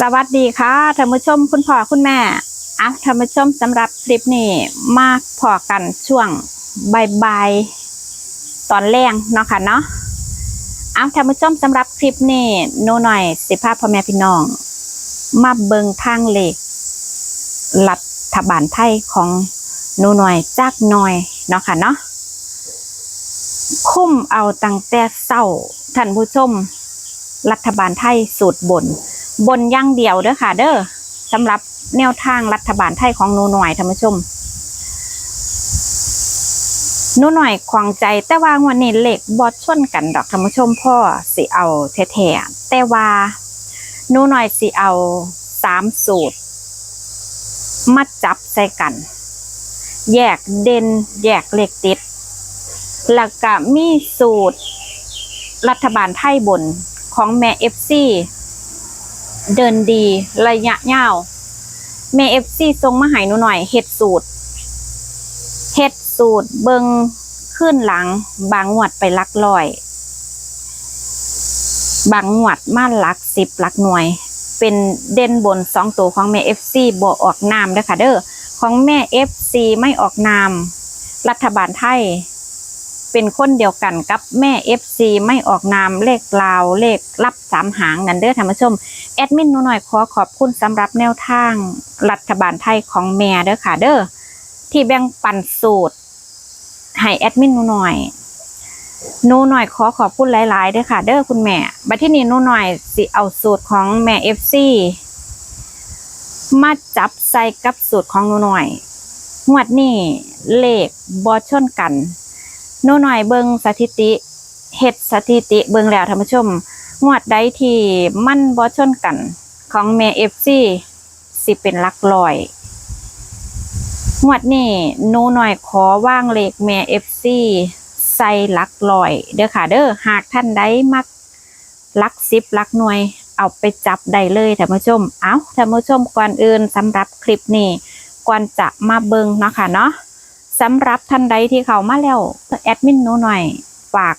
สวัสดีค่ะท่านผู้ชมคุณพ่อคุณแม่อะท่านผู้ชมสำหรับคลิปนี้มาพอกันช่วงบ่ายๆตอนแรงเนาะค่ะเนาะอะท่านผู้ชมสำหรับคลิปนี้หนูหน่อยสิภาพพ่อแม่พี่น้อง มาเบิงทางเลขรัฐบาลไทยของหนูหน่อยจากหน่อยเนาะค่ะเนาะคุ้มเอาตั้งแต่เศร้าท่านผู้ชม รัฐบาลไทยสูตรบน บนย่างเดียวเด้อค่ะ เด้อสำหรับแนวทางรัฐบาลไทยของหนูหน่อยท่านผู้ชมหนูหน่อยควางใจแต่ว่างวันนี้เหลขบอดชนกันดอกท่านผู้ชมพ่อสิเอาแท้ๆแต่ว่าหนูหน่อยสิเอาสามสูตรมาจับใส่กัน แยกเด่นแยกเหลขติดแล้วก็มีสูตร รัฐบาลไทยบนของแม่เอฟซี เดินดีระยะยาวแม่เอฟซีทรงมาหายหนูหน่อยเฮ็ดสูตรเฮ็ดสูตรเบิงขึ้นหลัง บางงวดไปลักลอย บางงวดมาหลักสิบหลักหน่วย เป็นเด่นบนสองตัวของแม่เอฟซีบวออกนามเด้อค่ะเด้อของแม่เอฟซีไม่ออกนาม รัฐบาลไทย เป็นคนเดียวกันกับแม่ FC ไม่ออกนามเลขลาวเลขรับสามหางนันเด้อท่านผู้ชม แอดมินหนูหน่อยขอขอบคุณสำหรับแนวทางรัฐบาลไทยของแม่เด้อค่ะ เด้อที่แบ่งปันสูตรให้แอดมินหนูหน่อยหนูหน่อยขอขอบคุณหลายๆเด้อค่ะ เด้อคุณแม่บัดที่นี้หนูหน่อยสิเอาสูตรของแม่ FC มาจับใส่กับสูตรของหนูหน่อยงวดนี้เลขบอชนกัน หนูหน่อยเบิงสถิติเฮ็ดสถิติเบิงแล้วท่านผู้ชม งวดใดที่มั่นบ่ชนกันของแม่เอฟซีสิเป็นลักลอย งวดนี้หนูหน่อยขอว่างเลขแม่เอฟซีใส่ลักลอย เด้อค่ะเด้อหากท่านใดมักลักสิบลักหน่วยเอาไปจับได้เลยท่านผู้ชม เอาท่านผู้ชมก่อนอื่นสำหรับคลิปนี้ก่อนจะมาเบิงเนาะค่ะเนาะ สำหรับท่านใดที่เข้ามาแล้วแอดมินหนูหน่อย ฝาก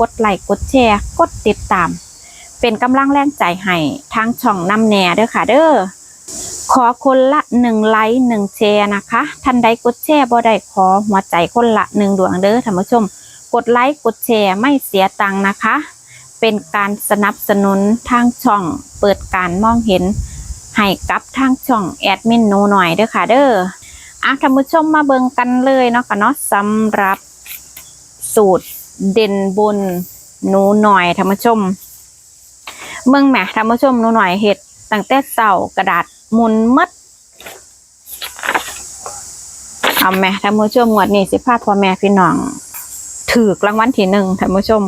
กดไลค์กดแชร์ กดติดตาม เป็นกำลังแรงใจให้ทางช่องนำแหน่เด้อค่ะเด้อขอคนละหนึ่งไลค์หนึ่งแชร์นะคะ ท่านใดกดแชร์บ่ได้ขอหัวใจคนละหนึ่งดวงเด้อท่านผู้ชม กดไลค์กดแชร์ไม่เสียตังค์นะคะ เป็นการสนับสนุนทางช่องเปิดการมองเห็นให้กับทางช่องแอดมินหนูหน่อยเด้อค่ะเด้อ อะท่านผู้ชมมาเบิ่งกันเลยเนาะค่ะเนาะสำหรับสูตรเด่นบนหนูหน่อยท่านผู้ชมเบิ่งแหมท่านผู้ชมหนูหน่อยเห็ดตั้งแต่เสากระดาษมุนหมดเอาแหม่ท่านผู้ชมงวดนี้สิพาพ่อแม่พี่น้องถือกรางวัลที่หนึ่งท่านผู้ชม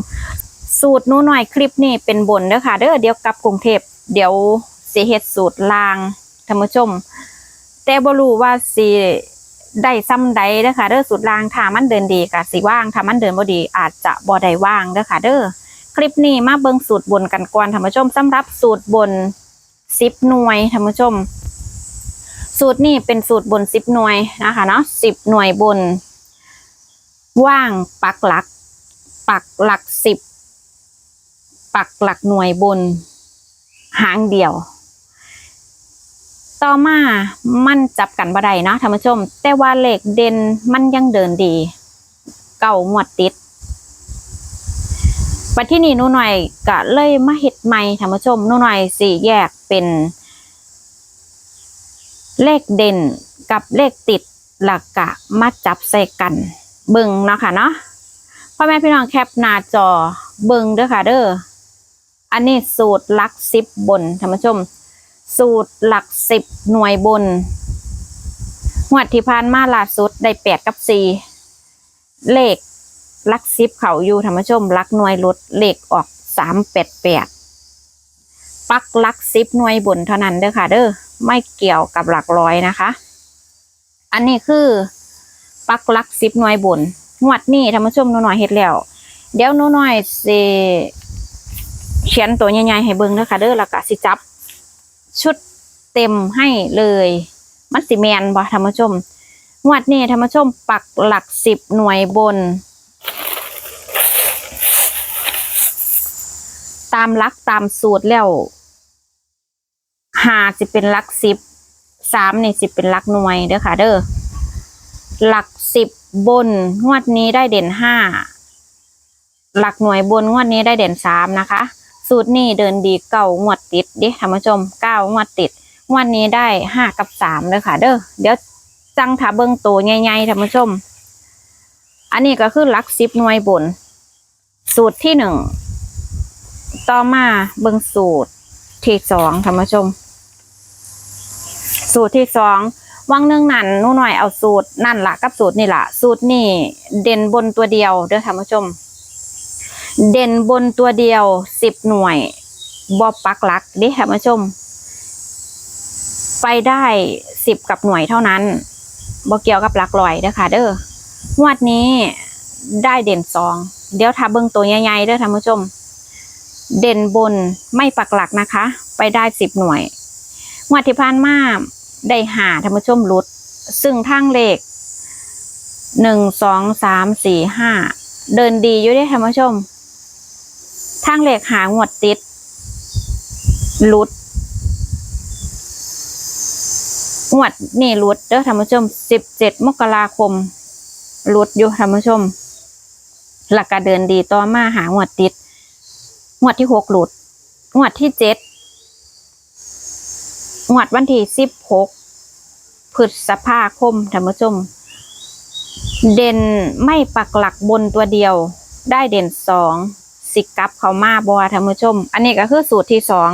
สูตรหนูหน่อยคลิปนี้เป็นบนเด้อค่ะเด้อเดี๋ยวกลับกรุงเทพเดี๋ยวสิเฮ็ดสูตรลางท่านผู้ชม แต่บ่รู้ว่าสิได้ซ้ำใดเด้อค่ะเด้อสุดรางถ้ามันเดินดีก็สิว่างถ้ามันเดินบ่ดีอาจจะบ่ได้ว่างเด้อค่ะเด้อคลิปนี้มาเบิ่งสูตรบนกันก่อนท่านผู้ชมสำหรับสูตรบน10หน่วยท่านผู้ชม สูตรนี้เป็นสูตรบน10หน่วยนะคะเนาะ10หน่วยบน ว่างปักหลัก ปักหลัก10ปักหลักหน่วยบน หางเดียว ต่อมามันจับกันบ่ได้เนาะท่านผู้ชม แต่ว่าเลขเด่นมันยังเดินดี เก่างวดติดปัจที่นี่นูหน่อยก็เลยมาเฮ็ดใหม่ท่านผู้ชมนูหน่อยสิแยกเป็น เลขเด่นกับเลขติดหลักกะมาจับใส่กัน เบิ่งเนาะค่ะเนาะพ่อแม่พี่น้องแคปหน้าจอเบิ่งเด้อค่ะเด้ออันนี้สูตรลักสิบบนท่านผู้ชม สูตรหลักสิบหน่วยบนหวดที่ผ่านมาล่าสุดได้แปดกับสี่เลขลักสิบเขาอยู่ธรรมชมลักหน่วยลดเลขออกสามแปดแปดปักลักสิบหน่วยบนเท่านั้นเด้อค่ะ เด้อไม่เกี่ยวกับหลักร้อยนะคะ อันนี้คือ ปักลักสิบหน่วยบนหวดนี้ธรรมชมหนูหน่อยเฮ็ดแล้ว เดี๋ยวหนูหน่อยสิเขียนตัวใหญ่ๆให้เบิ่งเด้อค่ะเด้อแล้วก็สิจับ ชุดเต็มให้เลยมันสิแมนบ่ท่านผู้ชมงวดนี้ท่านผู้ชมปักหลักสิบหน่วยบน ตามลักตามสูตรแล้วหาสิเป็นลักสิบสามนี่สิเป็นลักหน่วยเด้อค่ะ เด้อหลักสิบบนงวดนี้ได้เด่นห้าหลักหน่วยบนงวดนี้ได้เด่นสามนะคะ สูตรนี้เดินดีเก่างวดติดดิท่านผู้ชมเก้างวดติดงวดนี้ได้ห้ากับสามเลยค่ะ เด้อเดี๋ยวจังถาเบิ้งตัวใหญ่ๆท่านผู้ชม อันนี้ก็คือลักสิบหน่วยบน สูตรที่หนึ่งต่อมาเบิ้งสูตรที่สองท่านผู้ชม สูตรที่สองวังหนึ่งนั่นนู่หน่อยเอาสูตรนั่นละกับสูตรนี่ละสูตรนี่เด่นบนตัวเดียวเด้อท่านผู้ชม เด่นบนตัวเดียวสิบหน่วยบอปักหลักเด้อท่านผู้ชม ไปได้สิบกับหน่วยเท่านั้นบอเกี่ยวกับหลักลอยเด้อค่ะ เด้องวดนี้ได้เด่นสอง เดี๋ยวถ้าเบิ่งตัวใหญ่ๆเด้อท่านผู้ชม เด่นบนไม่ปักหลักนะคะ ไปได้สิบหน่วยงวดที่ผ่านมาได้หาท่านผู้ชมรุด ซึ่งทางเลขหนึ่งสองสามสี่ห้าเดินดีอยู่ด้วยท่านผู้ชม ทางเลขหางวดติดรุดงวดนี่รุดเด้อท่านผู้ชมสิบเจ็ดมกราคมรุดอยู่ท่านผู้ชม หลักการเดินดีต่อมาหางวดติดงวดที่หกหลุดงวดที่เจ็ดงวดวันที่สิบหกพฤษภาคมท่านผู้ชม เด่นไม่ปักหลักบนตัวเดียว ได้เด่นสอง สิกลับเขามาบอท่านผู้ชม อันนี้ก็คือสูตรที่สอง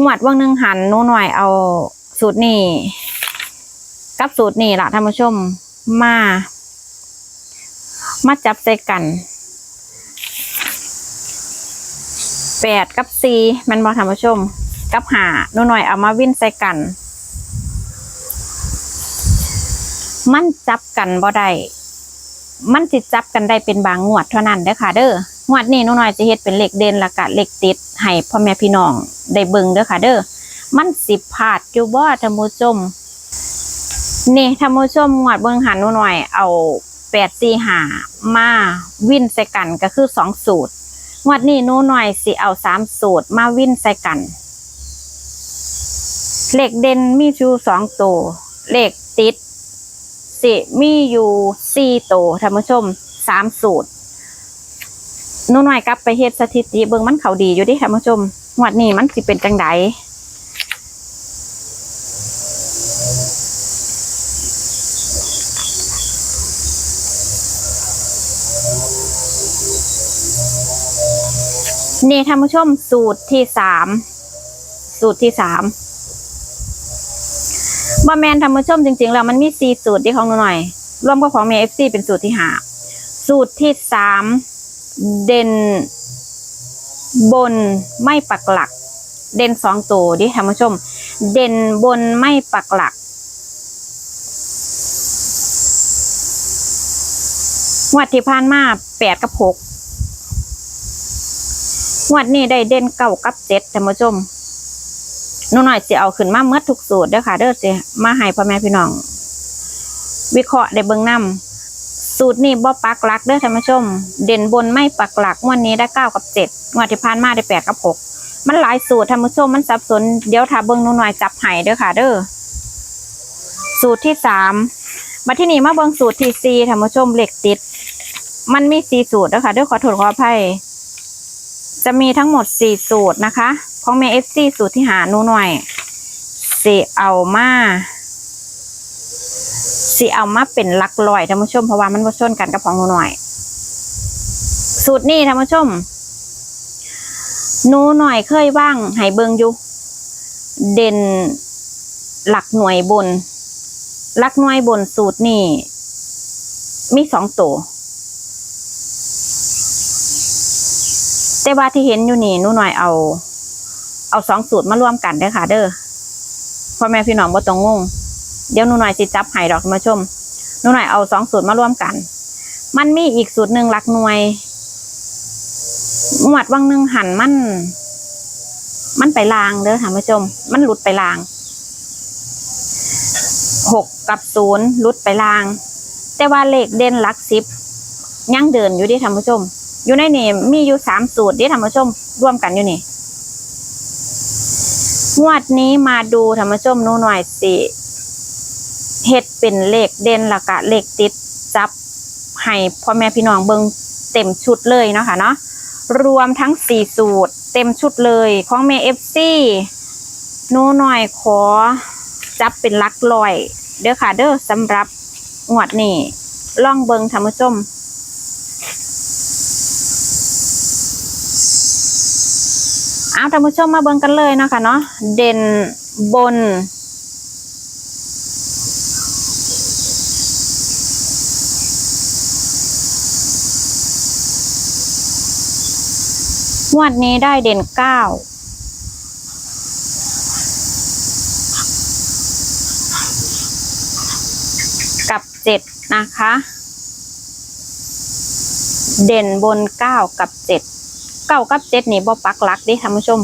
งวดว่างหนึ่งหันนูหน่อยเอาสูตรนี้กับสูตรนี้ล่ะท่านผู้ชมมา มาจับใส่กันแปดกับสี่มันบอท่านผู้ชม กับหาหนูหน่อยเอามาวิ่นใส่กัน มันจับกันบ่ได้มันสิจับกันได้เป็นบางงวดเท่านั้นเด้อค่ะ เด้อ งวดนี้หนูน้อยจะเฮ็ดเป็นเหลขเด่นละกะเหลขติดให้พ่อแม่พี่น้องได้เบิ่งเด้อค่ะ เด้อมันสิพลาดอยู่บ่ท่านผู้ชมนี่ท่านผู้ชมงวดเบิ่งหันหนูน้อยเอาแปดสี่หามาวิ่นใส่กันก็คือสองสูตรงวดนี้หนูน้อยสิเอาสามสูตรมาวิ่นใส่กันเหลขเด่นมีอยู่สองตัวเหลขติดสิมีอยู่สี่ตัวท่านผู้ชมสามสูตร นูหน่อยกลับไปเฮ็ดสถิติเบิ่งมันเขาดีอยู่ดิท่านผู้ชมงวดนี้มันสิเป็นจังไดนี่ท่านผู้ชมสูตรที่สามสูตรที่สามบ่แมนท่านผู้ชมจริงๆแล้วมันมีสี่สูตรที่ของหนูหน่อย รวมกับของเมฟซีเป็นสูตรที่ห้าสูตรที่สาม เด่นบนไม่ปักหลัก เด่นสองตัวดิท่านผู้ชม เด่นบนไม่ปักหลักงวดที่ผ่านมาแปดกับหกงวดนี้ได้เด่นเก้ากับเจ็ดท่านผู้ชมนูหน่อยสิเอาขึ้นมาเมื่อทุกสูตรเด้อค่ะเด้อสิมาให้พ่อแม่พี่น้อง วิเคราะห์ได้เบิ่งนํ สูตรนี้บ่ปักหลักเด้อท่านผู้ชม เด่นบนไม่ปักหลักงวดนี้ได้เก้ากับเจ็ดงวดที่ผ่านมาได้แปดกับหกมันหลายสูตรท่านผู้ชมมันสับสนเดี๋ยวถ้าเบิ่งหนูหน่อยจับให้เด้อค่ะ เด้อสูตรที่สามมาที่นี่มาเบิ่งสูตรที่สี่ท่านผู้ชมเหล็กติด มันมีสี่สูตรเด้อค่ะเด้อขอโทษขออภัยจะมีทั้งหมดสี่สูตรนะคะของเมเอฟซีสูตรที่หาหนูหน่อยสิเอามา สิเอามาเป็นหลักลอยท่านผู้ชมเพราะว่ามันมาชนกันกับของหนูหน่อย สูตรนี้ท่านผู้ชมหนูหน่อยเคยบ้างให้เบิงอยู่เด่นหลักหน่วยบนหลักหน่วยบนสูตรนี้มีสองตัวแต่ว่าที่เห็นอยู่นี่หนูหน่อยเอา เอาสองสูตรมารวมกันเด้อค่ะ เด้อพ่อแม่พี่น้องบ่ต้องงง เดี๋ยวหนูหน่อยสิจับให้ดอกท่าชมหนูหน่อยเอาสองสูตรมารวมกัน มันมีอีกสูตรหนึ่งหลักหน่วยหวดวังหนึ่งหันมัน มันไปลางเด้อท่านผู้ชม มันหลุดไปลางหกกับศูนย์หลุดไปลาง แต่ว่าเลขเด่นหลักสิบยังเดินอยู่ที่ท่านผู้ชม อยู่ในนี่มีอยู่สามสูตรที่ท่านผู้ชม ร่วมกันอยู่นี่งวดนี้มาดูธรรมชมหนูหน่อยสิ เฮ็ดเป็นเลขเด่นละกะเลขติดจับให้พ่อแม่พี่น้องเบิงเต็มชุดเลยเนาะค่ะเนาะรวมทั้งสี่สูตร เต็มชุดเลยของเมเอฟซีหนูหน่อยขอจับเป็นลักลอย เด้อค่ะเด้อสำหรับงวดนี้ล่องเบิงธรรมชมเอาท่านผู้ชมมาเบิงกันเลยเนาะค่ะเนาะเด่นบน งวดนี้ได้เด่นเก้ากับเจ็ดนะคะ เด่นบนเก้ากับเจ็ดเก้ากับเจ็ดนี่บ่ปักหลักดิท่านผู้ชม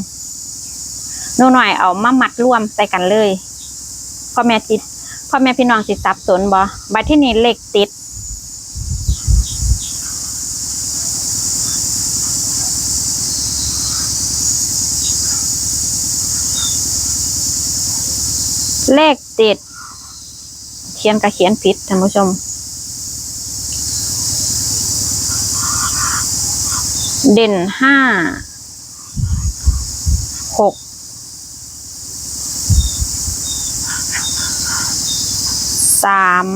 นูหน่อยเอามามัดรวมใส่กันเลยพ่อแม่ติดพ่อแม่พี่น้องสิสับสนบ่บัดที่นี่เลขติด เลขติดเขียนกับเขียนผิดท่านผู้ชม เด่นห้าหกสาม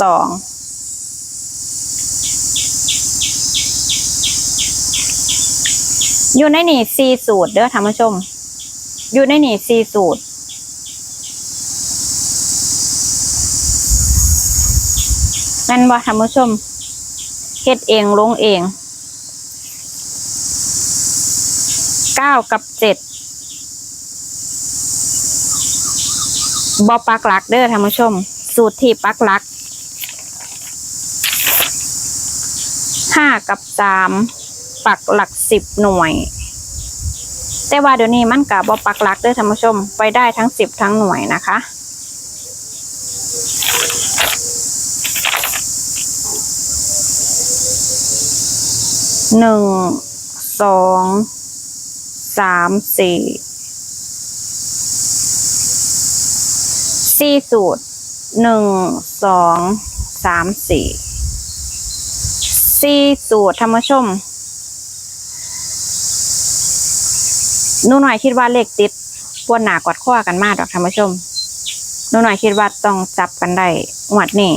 สองอยู่ในนี่สี่สูตรเด้อท่านผู้ชม อยู่ในนี่สี่สูตร นั่นว่าท่านผู้ชมเฮ็ดเองลงเองเก้ากับเจ็ดบอปักหลักเด้อท่านผู้ชม สูตรที่ปักหลักห้ากับสามปักหลักสิบหน่วย แต่ว่าเดี๋ยวนี้มันกับบอปักหลักเด้อท่านผู้ชม ไปได้ทั้งสิบทั้งหน่วยนะคะ หนึ่ง สอง สาม สี่ สี่สูตร หนึ่ง สอง สาม สี่ สี่สูตรธรรมชม นูหน่อยคิดว่าเลขติดปวดหนากอดข้อกันมากดอกธรรมชมนูหน่อยคิดว่าต้องจับกันได้หวดนี่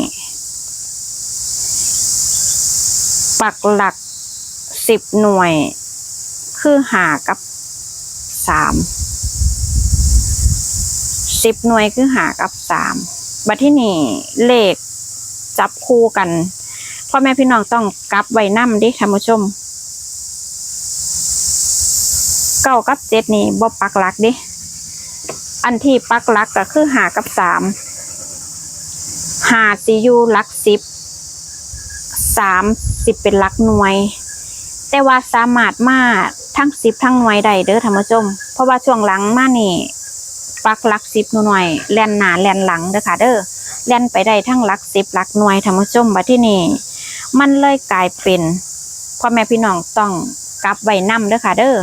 ปักหลักสิบหน่วย คือหากับสามสิบหน่วยคือหากับสามบัดที่นี่เลขจับคู่กันพ่อแม่พี่น้องต้องกลับไว้นํดิท่านผู้ชม เก้ากับเจ็ดนี่บ่ปักหลักดิอันที่ปักหลักก็คือหากับสามหาสิยูหลักสิบสามสิบเป็นหลักหน่วย แต่ว่าสามารถมาทั้งสิบทั้งหน่วยได้เด้อท่านผู้ชม เพราะว่าช่วงหลังมานี่ปักหลักสิบหน่วยแล่นหนาแล่นหลังเด้อค่ะเด้อแล่นไปได้ทั้งหลักสิบหลักหน่วยท่านผู้ชมบัดที่นี่มันเลยกลายเป็นพ่อแม่พี่น้องต้องกลับไว้นํเด้อค่ะเด้อ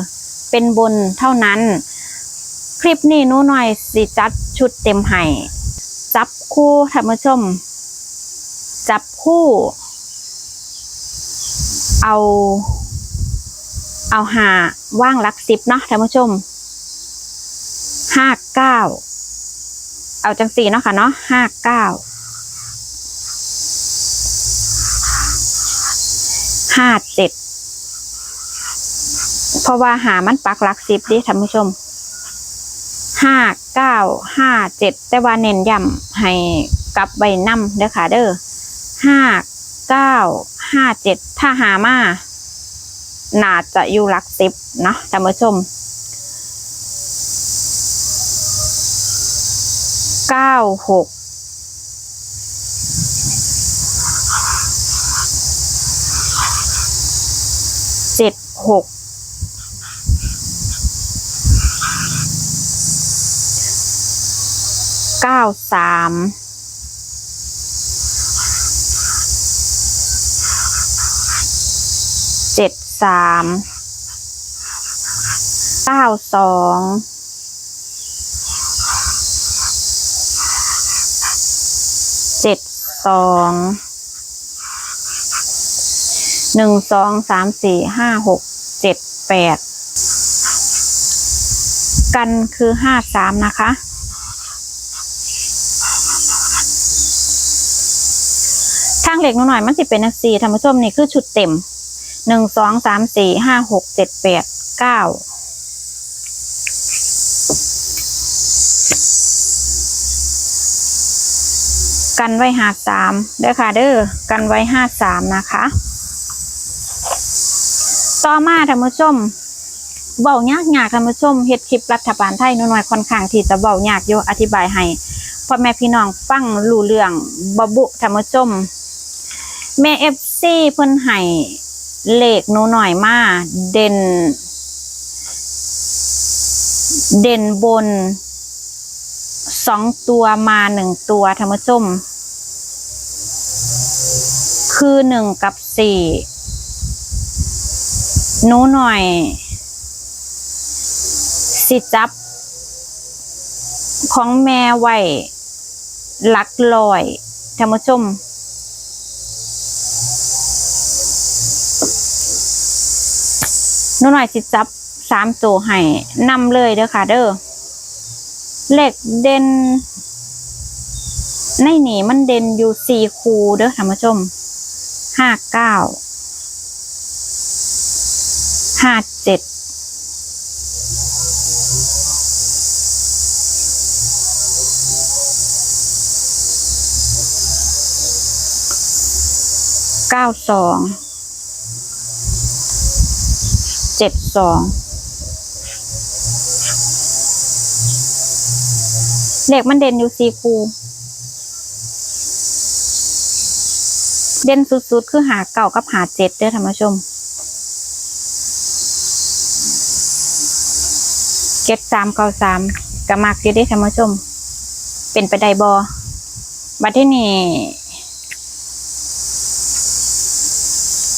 เป็นบนเท่านั้น คลิปนี้นูหน่อยสิจัดชุดเต็มให้จับคู่ท่านผู้ชม จับคู่ เอา เอาหาว่างลักสิบเนาะท่านผู้ชมห้าเก้าเอาจังสี่เนาะค่ะเนาะห้าเก้าห้าเจ็ด เพราะว่าหามันปักหลักสิบดิท่านผู้ชมห้าเก้าห้าเจ็ดแต่ว่าเน้นย้ำให้กลับใบนำเด้อค่ะเด้อห้าเก้าห้าเจ็ดถ้าหามาน่าจะอยู่หลักสิบเนาะท่านผู้ชมเก้าหกเจ็ดหก เก้าสามเจ็ดสามเก้าสองเจ็ดสองหนึ่งสองสามสี่ห้าหกเจ็ดแปดกันคือห้าสามนะคะางเล็กหนูหน่อยมันสิเป็นอันสี่ท่านผู้ชมนี่คือชุดเต็มหนึ่งสองสามสี่ห้าหกเจ็ดแปดเก้ากันไว้หาสามเด้อค่ะเด้อกันไว้ห้าสามนะคะ ต่อมาท่านผู้ชมเบายากยากท่านผู้ชมเฮ็ดคลิปรัฐบาลไทยหนูหน่อยค่อนข้างที่จะเบายากอยู่อธิบายให้พ่อแม่พี่น้องฟังรู้เรื่องบบุท่านผู้ชม แม่เอฟซีเพิ่นให้เลขหนูหน่อยมาเด่น เด่นบนสองตัวมาหนึ่งตัวท่านผู้ชมคือหนึ่งกับสี่หนูหน่อย สิจับ ของแม่ไว้หลักลอยท่านผู้ม หนูหน่อยสิจับสามตัวให้นำเลยเด้อค่ะ เด้อเลขเด่นในนี่มันเด่นอยู่สี่คูเด้อท่านผู้ชมห้าเก้าห้าเจ็ดเก้าสอง เจ็ดสองเลขมันเด่นอยู่สี่คูเด่นสุดๆ คือหาเก่ากับหาเจ็ดเด้อท่านผู้ชมเจ็ดสามเก้าสามกระมักอยู่เด้อท่านผู้ชม เป็นไปได้บอบัดที่นี่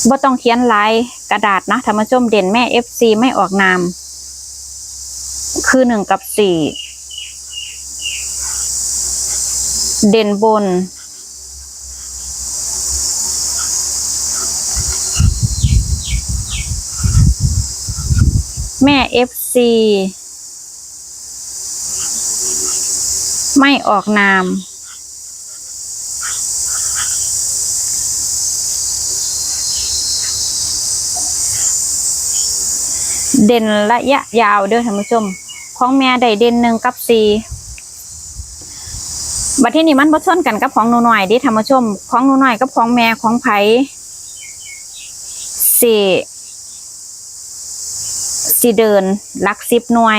บ่ต้องเขียนลายกระดาษนะท่านผู้ชมเด่นแม่ FC ไม่ออกนาม คือหนึ่งกับสี่เด่นบน แม่ FC ไม่ออกนาม เด่นระยะยาวเด้อท่านผู้ชม ของแม่ได้เด่นหนึ่งกับสี่บัดที่นี่มันบ่ชนกันกับของหนูหน่อยดิท่านผู้ชม ของหนูหน่อยกับของแม่ของไผสี่สี่เดินลักสิบหน่วย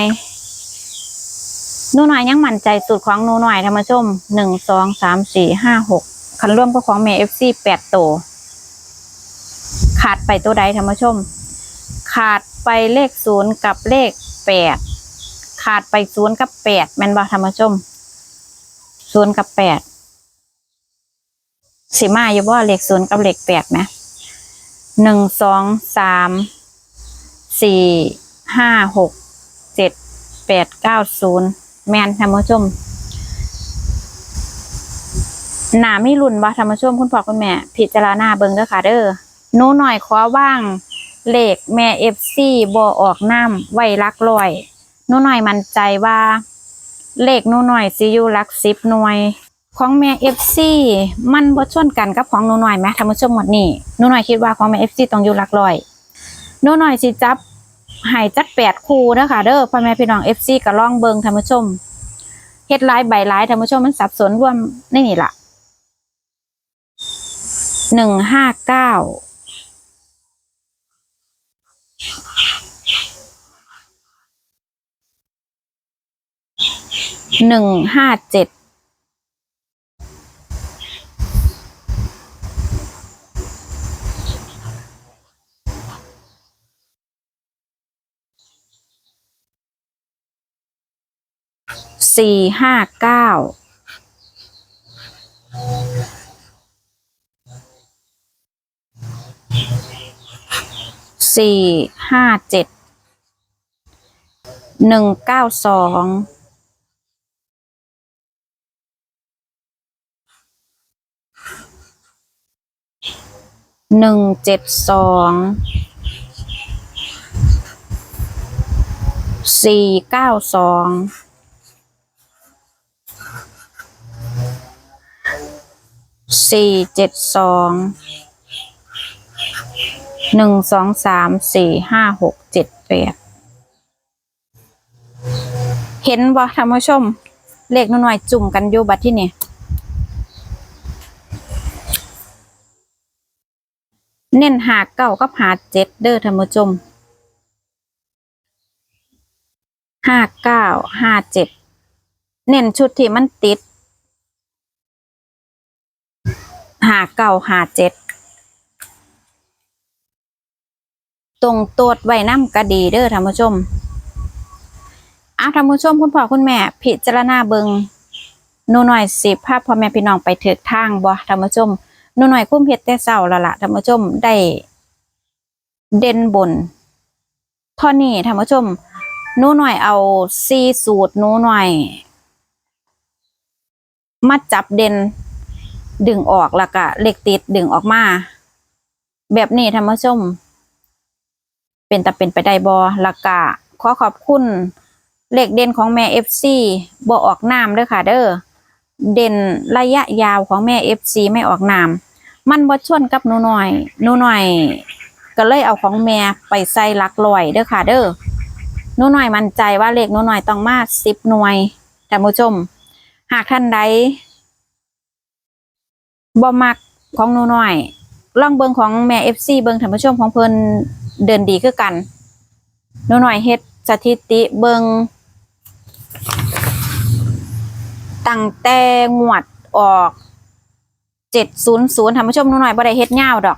หนูหน่อยยังมั่นใจสูตรของหนูหน่อยท่านผู้ชมหนึ่งสองสามสี่ห้าหกคันร่วมกับของแม่เอฟซีแปดตัวขาดไปตัวใดท่านผู้ชม ขาดไปเลขศูนย์กับเลขแปดขาดไปศูนย์กับแปดแม่นบ่ท่านผู้ชมศูนย์กับแปดสิมาอยู่บ่เลขศูนย์กับเลขแปดไหมหนึ่งสองสามสี่ห้าหกเจ็ดแปดเก้าศูนย์แมนท่านผู้ชมหนาไม่รุนบ่ท่านผู้ชมคุณพ่อคุณแม่ พิจารณาเบิงเด้อค่ะเด้อหนูหน่อยขอว่าง เลขแม่เอฟซีบอออกน้ำไว้ลักลอยนูหน่อยมั่นใจว่า เลขนูหน่อยสิอยู่หลักสิบหน่วย ของแม่เอฟซีมันบ่ชนกันกับของนูหน่อยไหมท่านผู้ชมหมดนี่นูหน่อยคิดว่าของแม่เอฟซีต้องอยู่หลักลอยนูหน่อยสิจับหายจักแปดคู่เด้อค่ะเด้อพ่อแม่พี่น้องเอฟซีก็ลองเบิงท่านผู้ชมเฮ็ดหลายใบหลายท่านผู้ชมมันสับสนร่วมในนี่ละหนึ่งห้าเก้า หนึ่งห้าเจ็ดสี่ห้าเก้าสี่ห้าเจ็ดหนึ่งเก้าสอง หนึ่งเจ็ดสองสี่เก้าสองสี่เจ็ดสองหนึ่งสองสามสี่ห้าหกเจ็ดแปดเห็นบ่ท่านผู้ชม เลขน้อยๆจุ่มกันอยู่บัดที่นี่ เน้นหาเก้ากับหาเจ็ดเด้อท่านผู้ชมห้าเก้าห้าเจ็ดเน้นชุดที่มันติดหาเก้าหาเจ็ดตรงตรวจไว้น้ำกระดีเด้อท่านผู้ชมอาท่านผู้ชมคุณพ่อคุณแม่ พิจารณาเบิงนูหน่อยสิภาพพ่อแม่พี่น้องไปถึกทางบ่ท่านผู้ชม หนูหน่อยคุ้มเพชรแต่เศร้าละละท่านผู้ชมได้เด่นบนท่อนี้ท่านผู้ชมหนูหน่อยเอาซีสูตรหนูหน่อยมาจับเด่นดึงออกแล้วก็เหล็กติดดึงออกมา แบบนี้ท่านผู้ชม เป็นแต่เป็นไปได้บอล้วก็ขอขอบคุณ เลขเด่นของแม่ FC บ่ออกนามเด้อค่ะเด้อ เด่นระยะยาวของแม่ FC ไม่ออกนามมันบ่ชนกับหนูหน่อยหนูหน่อย ก็เลยเอาของแม่ไปใส่หลักลอยเด้อค่ะ เด้อหนูหน่อยมั่นใจว่าเลขหนูหน่อยต้องมา10หน่วยท่านผู้ชม หากท่านใดบ่มักของหนูหน่อยลองเบิงของแม่ FC เบิงท่านผู้ชมของเพิ่นเดินดีคือกันหนูหน่อยเฮ็ดสถิติเบิง ตั้งแต่งวดออกเจ็ดศูนย์ศูนย์ท่านผู้ชมหนูหน่อยบ่ได้เฮ็ดยาวดอก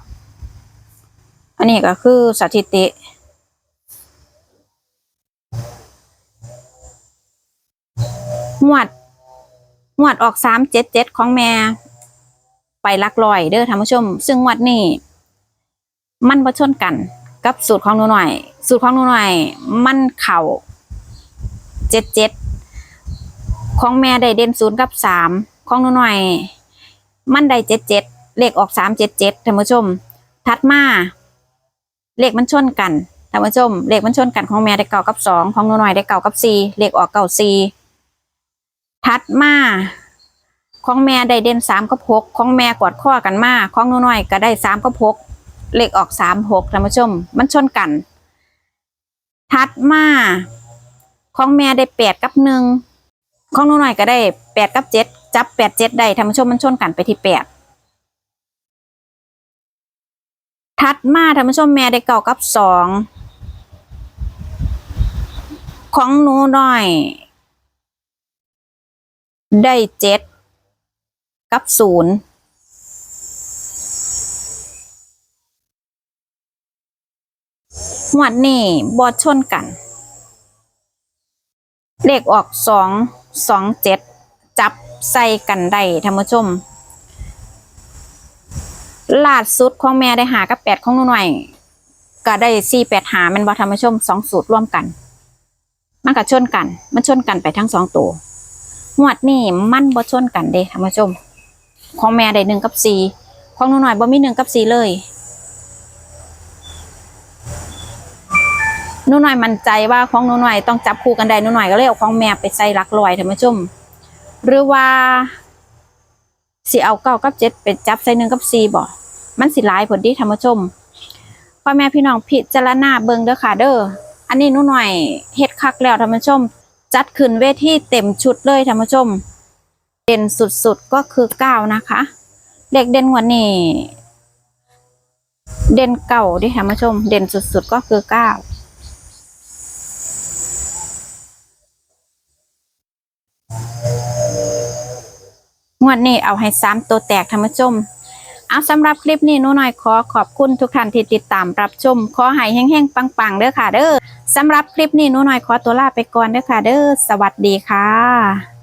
อันนี้ก็คือสถิติ งวด งวดออกสามเจ็ดเจ็ดของแม่ไปลักลอยเด้อท่านผู้ชม ซึ่งงวดนี้ มันบ่ชนกันกับสูตรของหนูหน่อย สูตรของหนูหน่อย มันเข่าเจ็ดเจ็ด ของแม่ได้เด่นศูนย์กับสามของหนูหน่อย มันได้เจ็ดเจ็ดเลขออกสามเจ็ดเจ็ดท่านผู้ชมถัดมาเลขมันชนกันท่านผู้ชมเลขมันชนกันของแม่ได้เก้ากับสองของหนูหน่อยได้เก้ากับสี่เลขออกเก้าสี่ถัดมาของแม่ได้เด่นสามกับหกของแม่กอดข้อกันมาของหนูหน่อยก็ได้สามกับหกเลขออกสามหกท่านผู้ชม มันชนกันถัดมาของแม่ได้แปดกับหนึ่ง ของหนูหน่อยก็ได้แปดกับเจ็ดจับแปดเจ็ดได้ท่านผู้ชมมันชนกันไปที่แปดถัดมาท่านผู้ชมแม่ได้เก้ากับสองของหนูหน่อย ได้เจ็ดกับศูนย์หวดนี่บอดชนกันเลขออกสอง สองเจ็ดจับใส่กันได้ท่านผู้ชมลาดสุดของแม่ได้หากับแปดของหนูหน่อย ก็ได้สี่แปดหามันบอท่านผู้ชมสองสูตรร่วมกัน มันก็ชนกัน มันชนกันไปทั้งสองตัวหวดนี่มันบอชนกันเด้ท่านผู้ชม ของแม่ได้หนึ่งกับสี่ของหนูหน่อยบ่มีหนึ่งกับสี่เลย หนูหน่อยมั่นใจว่าของหนูหน่อยต้องจับคู่กันได้หนูหน่อยก็เลยเอาของแม่ไปใส่หลักลอยท่านผู้ชมหรือว่าสิเอาเก้ากับเจ็ดไปจับใส่หนึ่งกับสี่บ่ มันสิหลายผลดีท่านผู้ชมพ่อแม่พี่น้องพิจารณาเบิ่งเด้อค่ะเด้ออันนี้หนูหน่อยเฮ็ดคักแล้วท่านผู้ชม จัดขึ้นเวทีเต็มชุดเลยท่านผู้ชม เด่นสุดๆก็คือเก้านะคะเด็กเด่นกวันนี้เด่นเก่าดิท่านผู้ชม เด่นสุดๆก็คือเก้า งวดนี้เอาให้สามตัวแตกท่านผู้ชม เอาสำหรับคลิปนี้นูหน่อยขอขอบคุณทุกท่านที่ติดตามรับชม ขอให้แห้งๆปังๆเด้อค่ะเด้อสำหรับคลิปนี้นูหน่อยขอตัวลาไปก่อนเด้อค่ะเด้อสวัสดีค่ะ